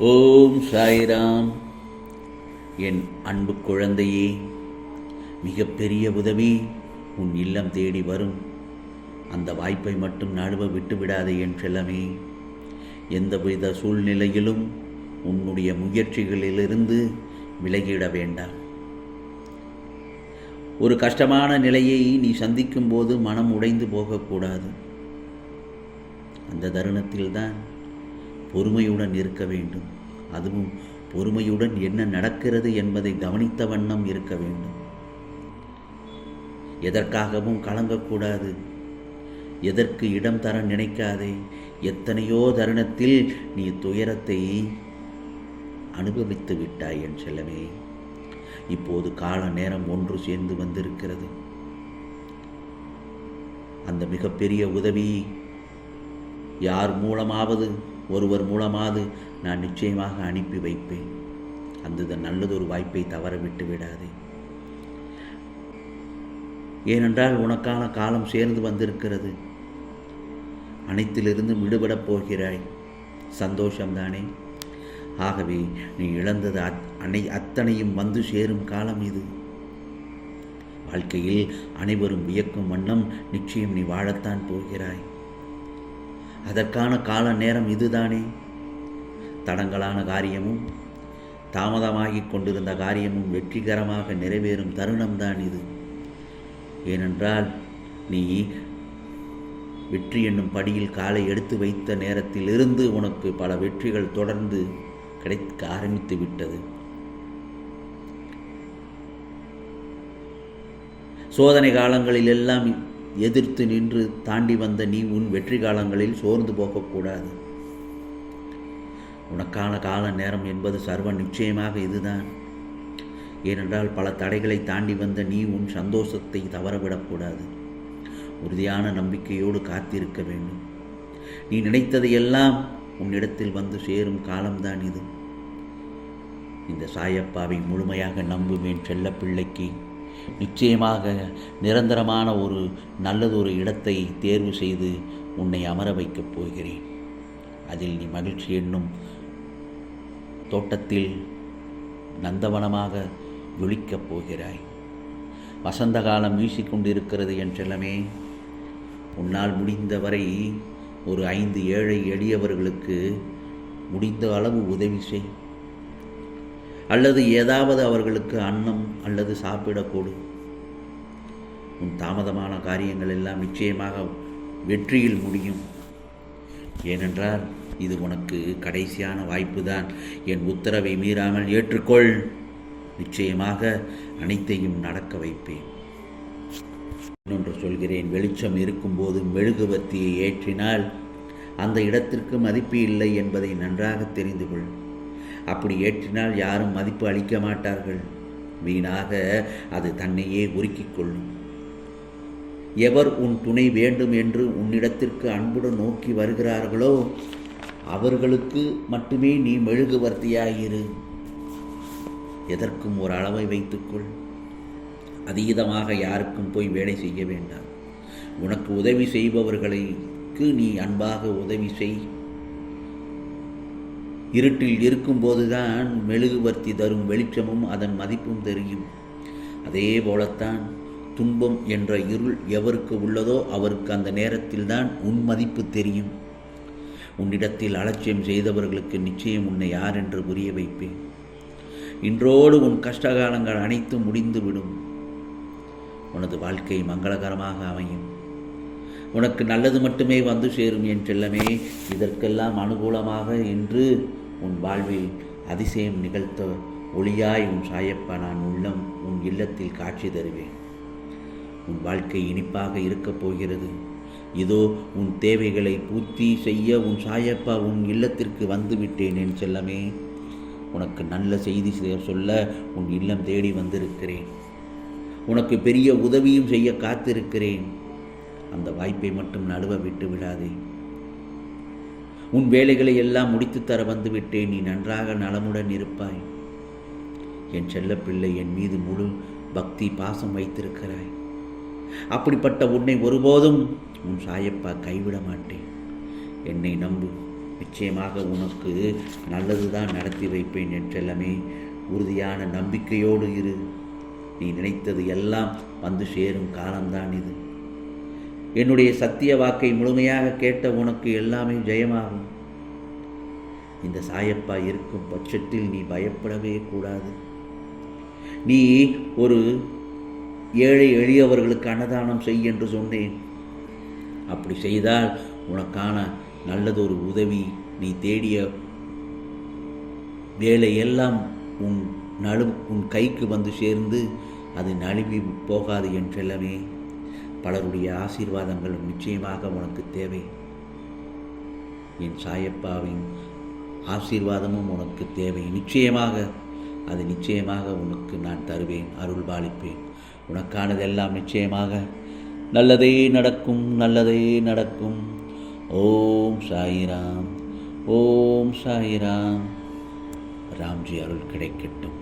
ஓம் சாய்ராம். என் அன்பு குழந்தையே மிகப்பெரிய உதவி உன் இல்லம் தேடி வரும். அந்த வாய்ப்பை மட்டும் நழுவ விட்டுவிடாதே என் செல்லமே. எந்தவித சூழ்நிலையிலும் உன்னுடைய முயற்சிகளிலிருந்து விலகிட வேண்டாம். ஒரு கஷ்டமான நிலையை நீ சந்திக்கும் போது மனம் உடைந்து போகக்கூடாது. அந்த தருணத்தில்தான் பொறுமையுடன் இருக்க வேண்டும். அதுவும் பொறுமையுடன் என்ன நடக்கிறது என்பதை கவனித்த வண்ணம் இருக்க வேண்டும். எதற்காகவும் கலங்கக்கூடாது. எதற்கு இடம் தர நினைக்காதே. எத்தனையோ தருணத்தில் நீ துயரத்தை அனுபவித்து விட்டாய் என் செல்லமே. இப்போது கால நேரம் ஒன்று சேர்ந்து வந்திருக்கிறது. அந்த மிகப்பெரிய உதவி யார் மூலமாவது ஒருவர் மூலமாவது நான் நிச்சயமாக அனுப்பி வைப்பேன். அந்த நல்லதொரு வாய்ப்பை தவற விட்டு விடாதே. ஏனென்றால் உனக்கான காலம் சேர்ந்து வந்திருக்கிறது. அனைத்திலிருந்தும் விடுபடப் போகிறாய். சந்தோஷம்தானே. ஆகவே நீ இழந்தது அத் அனை அத்தனையும் வந்து சேரும் காலம் இது. வாழ்க்கையில் அனைவரும் வியக்கும் வண்ணம் நிச்சயம் நீ வாழத்தான் போகிறாய். அதற்கான கால நேரம் இதுதானே? தடங்கலான காரியமும் தாமதமாகிக் கொண்டிருந்த காரியமும் வெற்றிகரமாக நிறைவேறும் தருணம்தான் இது. ஏனென்றால் நீ வெற்றி என்னும் படியில் காலை எடுத்து வைத்த நேரத்தில் இருந்து உனக்கு பல வெற்றிகள் தொடர்ந்து கிடைக்க ஆரம்பித்து விட்டது. சோதனை காலங்களில் எல்லாம் எதிர்த்து நின்று தாண்டி வந்த நீ உன் வெற்றி காலங்களில் சோர்ந்து போகக்கூடாது. உனக்கான கால நேரம் என்பது சர்வ நிச்சயமாக இதுதான். ஏனென்றால் பல தடைகளை தாண்டி வந்த நீ உன் சந்தோஷத்தை தவறவிடக்கூடாது. உறுதியான நம்பிக்கையோடு காத்திருக்க வேண்டும். நீ நினைத்ததையெல்லாம் உன்னிடத்தில் வந்து சேரும் காலம்தான் இது. இந்த சாயப்பாவை முழுமையாக நம்புவேன் செல்ல பிள்ளைக்கு நிச்சயமாக நிரந்தரமான ஒரு நல்லதொரு இடத்தை தேர்வு செய்து உன்னை அமர வைக்கப் போகிறேன். அதில் நீ மகிழ்ச்சி என்னும் தோட்டத்தில் நந்தவனமாக விழிக்கப் போகிறாய். வசந்த காலம் வீசிக்கொண்டிருக்கிறது என் செல்லமே. உன்னால் முடிந்தவரை ஒரு ஐந்து ஏழை எளியவர்களுக்கு முடிந்த அளவு உதவி செய். அல்லது ஏதாவது அவர்களுக்கு அன்னம் அல்லது சாப்பிடக்கூடு உன் தாமதமான காரியங்கள் எல்லாம் நிச்சயமாக வெற்றியில் முடியும். ஏனென்றால் இது உனக்கு கடைசியான வாய்ப்பு தான் என் உத்தரவை மீறாமல் ஏற்றுக்கொள். நிச்சயமாக அனைத்தையும் நடக்க வைப்பேன். இன்னொன்று சொல்கிறேன் வெளிச்சம் இருக்கும்போது மெழுகுவர்த்தியை ஏற்றினால் அந்த இடத்திற்கு மதிப்பு இல்லை என்பதை நன்றாக தெரிந்து கொள். அப்படி ஏற்றினால் யாரும் மதிப்பு அளிக்க மாட்டார்கள். வீணாக அது தன்னையே உருக்கிக் கொள்ளும். எவர் உன் துணை வேண்டும் என்று உன்னிடத்திற்கு அன்புடன் நோக்கி வருகிறார்களோ அவர்களுக்கு மட்டுமே நீ மெழுகுவர்த்தியாயிரு. எதற்கும் ஒரு அளவை வைத்துக்கொள். அதீதமாக யாருக்கும் போய் வேலை செய்ய வேண்டாம். உனக்கு உதவி செய்பவர்களுக்கு நீ அன்பாக உதவி செய். இருட்டில் இருக்கும்போதுதான் மெழுகுவர்த்தி தரும் வெளிச்சமும் அதன் மதிப்பும் தெரியும். அதே போலத்தான் துன்பம் என்ற இருள் எவருக்கு உள்ளதோ அவருக்கு அந்த நேரத்தில்தான் உன் மதிப்பு தெரியும். உன்னிடத்தில் அலட்சியம் செய்தவர்களுக்கு நிச்சயம் உன்னை யார் என்று புரிய வைப்பேன். இன்றோடு உன் கஷ்டகாலங்கள் அனைத்தும் முடிந்துவிடும். உனது வாழ்க்கை மங்களகரமாக அமையும். உனக்கு நல்லது மட்டுமே வந்து சேரும் என் செல்லமே. இதற்கெல்லாம் அனுகூலமாக என்று உன் வாழ்வில் அதிசயம் நிகழ்த்த ஒளியாய் உன் சாயப்பா நான் உள்ளம் உன் இல்லத்தில் காட்சி தருவேன். உன் வாழ்க்கை இனிப்பாக இருக்கப் போகிறது. இதோ உன் தேவைகளை பூர்த்தி செய்ய உன் சாயப்பா உன் இல்லத்திற்கு வந்துவிட்டேன் என் செல்லமே. உனக்கு நல்ல செய்தி சொல்ல உன் இல்லம் தேடி வந்திருக்கிறேன். உனக்கு பெரிய உதவியும் செய்ய காத்திருக்கிறேன். அந்த வாய்ப்பை மட்டும் நடுவ விட்டு விடாதே. உன் வேலைகளை எல்லாம் முடித்து தர வந்துவிட்டேன் நீ நன்றாக நலமுடன் இருப்பாய். என் செல்லப்பிள்ளை என் மீது முழு பக்தி பாசம் வைத்திருக்கிறாய். அப்படிப்பட்ட உன்னை ஒருபோதும் உன் சாயப்பா கைவிட மாட்டேன். என்னை நம்பு. நிச்சயமாக உனக்கு நல்லது தான் நடத்தி வைப்பேன் என்றெல்லாமே உறுதியான நம்பிக்கையோடு இரு. நீ நினைத்தது எல்லாம் வந்து சேரும் காலம்தான் இது. என்னுடைய சத்திய வாக்கை முழுமையாக கேட்ட உனக்கு எல்லாமே ஜெயமாகும். இந்த சாயப்பா இருக்கும் பட்சத்தில் நீ பயப்படவே கூடாது. நீ ஒரு ஏழை எளியவர்களுக்கு அன்னதானம் செய் என்று சொன்னேன். அப்படி செய்தால் உனக்கான நல்லதொரு உதவி நீ தேடிய வேலையெல்லாம் உன் நழு உன் கைக்கு வந்து சேர்ந்து அது நழுவி போகாது என்றெல்லாமே. பலருடைய ஆசீர்வாதங்கள் நிச்சயமாக உனக்கு தேவை. என் சாயப்பாவின் ஆசீர்வாதமும் உனக்கு தேவை. நிச்சயமாக அது நிச்சயமாக உனக்கு நான் தருவேன் அருள் பாலிப்பேன் உனக்கானதெல்லாம் நிச்சயமாக நல்லதே நடக்கும் நல்லதே நடக்கும். ஓம் சாயிராம் ஓம் சாயிராம். ராம்ஜி அருள் கிடைக்கட்டும்.